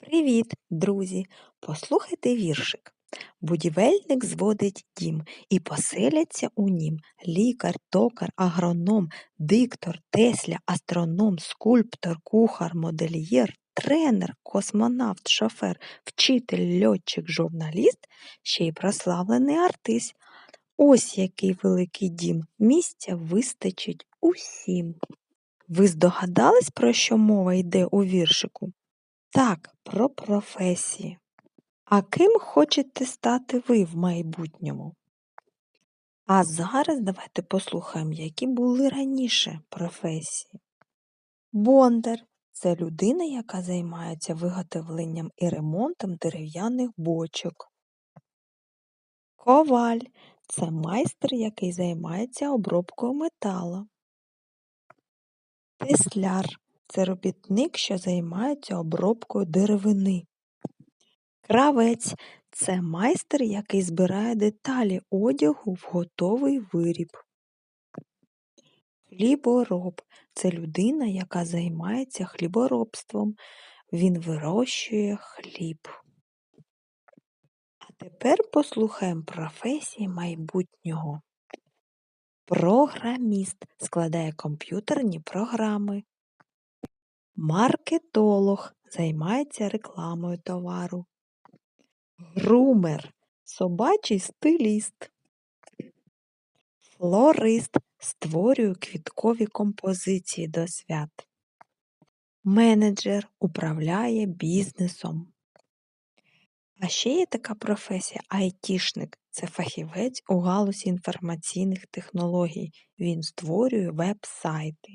Привіт, друзі! Послухайте віршик. Будівельник зводить дім, і поселяться у нім лікар, токар, агроном, диктор, тесля, астроном, скульптор, кухар, модельєр, тренер, космонавт, шофер, вчитель, льотчик, журналіст, ще й прославлений артист. Ось який великий дім. Місця вистачить усім. Ви здогадались, про що мова йде у віршику? Так, про професії. А ким хочете стати ви в майбутньому? А зараз давайте послухаємо, які були раніше професії. Бондар це людина, яка займається виготовленням і ремонтом дерев'яних бочок. Коваль це майстер, який займається обробкою метала. Тесляр це робітник, що займається обробкою деревини. Кравець це майстер, який збирає деталі одягу в готовий виріб. Хлібороб це людина, яка займається хліборобством. Він вирощує хліб. А тепер послухаємо професії майбутнього. Програміст складає комп'ютерні програми. Маркетолог займається рекламою товару. Грумер собачий стиліст. Флорист створює квіткові композиції до свят. Менеджер управляє бізнесом. А ще є така професія айтішник. Це фахівець у галузі інформаційних технологій. Він створює веб-сайти.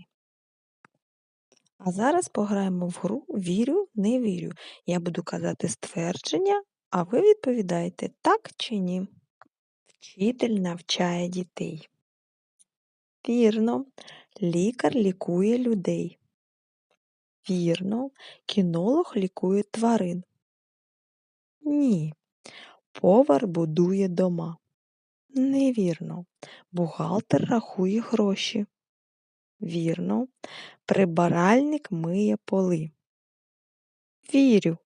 А зараз пограємо в гру Вірю, не вірю. Я буду казати ствердження, а ви відповідаєте так чи ні. Вчитель навчає дітей. Вірно, лікар лікує людей. Вірно, кінолог лікує тварин. Ні. Повар будує дома. Невірно. Бухгалтер рахує гроші. Вірно. Прибиральник миє поли. Вірю.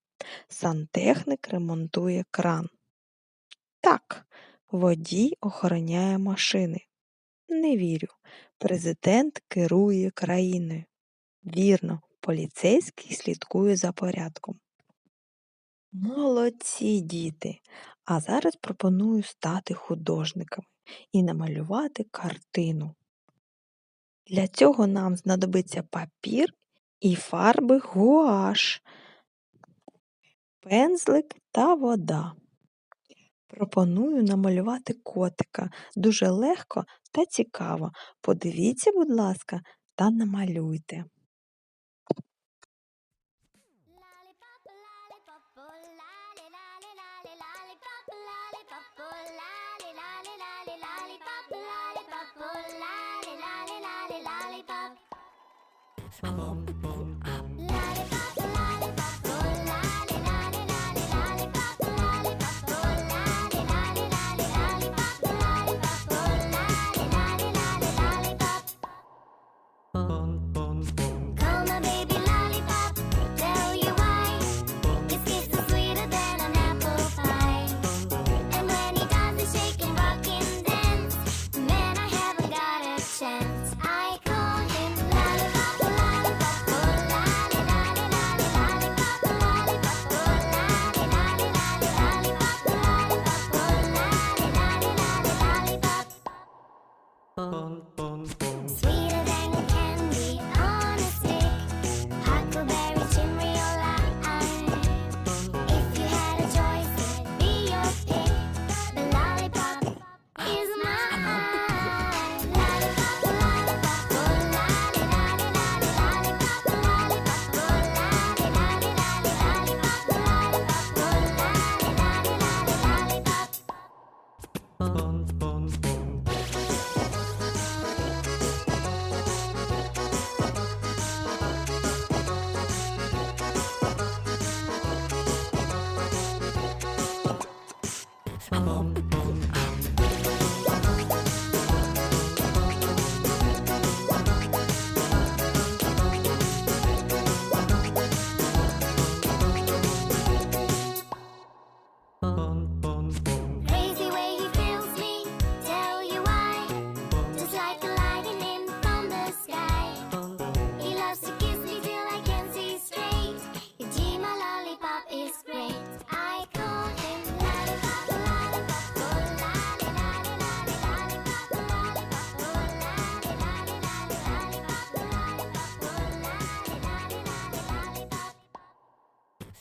Сантехник ремонтує кран. Так, водій охороняє машини. Не вірю. Президент керує країною. Вірно, поліцейський слідкує за порядком. Молодці діти! А зараз пропоную стати художниками і намалювати картину. Для цього нам знадобиться папір і фарби гуаш, пензлик та вода. Пропоную намалювати котика дуже легко та цікаво. Подивіться, будь ласка, та намалюйте. Boom, boom, boom.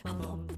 Mom.